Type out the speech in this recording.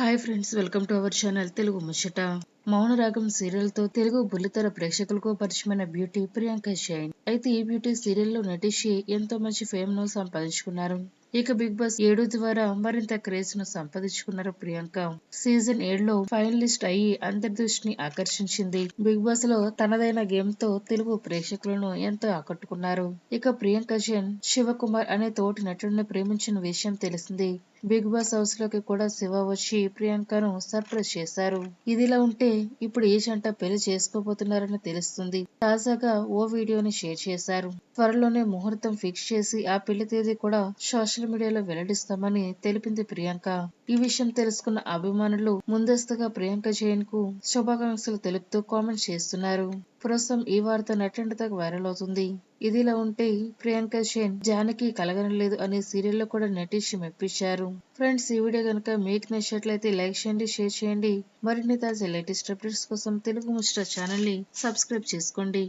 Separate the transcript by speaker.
Speaker 1: Hi friends welcome to our channel Telugu ముచ్చట మౌనరాగం సీరియల్తో తెలుగు బుల్లితెర ప్రేక్షకులకు పరిచయమైన బ్యూటీ ప్రియాంక షైన్ అయితే ఈ బ్యూటీ సీరియల్లో నటించి ఎంతో మంచి ఫేమ్ను సంపాదించుకున్నారు. ఇక బిగ్ బాస్ ఏడు ద్వారా మరింత క్రేజ్ను సంపాదించుకున్నారు ప్రియాంక సీజన్ ఏడులో ఫైనలిస్ట్ అయ్యి అందరి దృష్టిని ఆకర్షించింది. బిగ్ బాస్లో తనదైన గేమ్తో తెలుగు ప్రేక్షకులను ఎంతో ఆకట్టుకున్నారు. ఇక ప్రియాంక జైన్ శివకుమార్ అనే తోటి నటుడిని ప్రేమించిన విషయం తెలిసింది. బిగ్ బాస్ హౌస్లోకి కూడా శివ వచ్చి ప్రియాంకను సర్ప్రైజ్ చేశారు. ఇదిలా ఉంటే ఇప్పుడు ఈ జంట పెళ్ళి చేసుకోబోతున్నారని తెలుస్తుంది. తాజాగా ఓ వీడియోని షేర్ చేశారు. త్వరలోనే ముహూర్తం ఫిక్స్ చేసి ఆ పెళ్ళి తేదీ కూడా సోషల్ మీడియాలో వెల్లడిస్తామని తెలిపింది ప్రియాంక. ఈ విషయం తెలుసుకున్న అభిమానులు ముందస్తుగా ప్రియాంక జైన్కు శుభాకాంక్షలు తెలుపుతూ కామెంట్ చేస్తున్నారు. ప్రస్తుతం ఈ వార్త నటెండతకు వైరల్ అవుతుంది. ఇదిలా ఉంటే ప్రియాంక షేన్ జానకి కలగనలేదు అనే సీరియల్లో కూడా నటించి మెప్పించారు. ఫ్రెండ్స్ ఈ వీడియో కనుక మీకు నచ్చినట్లయితే లైక్ చేయండి షేర్ చేయండి. మరిన్ని తాజా లేటెస్ట్ అప్డేట్స్ కోసం తెలుగు ముస్టర్ ఛానల్ని సబ్స్క్రైబ్ చేసుకోండి.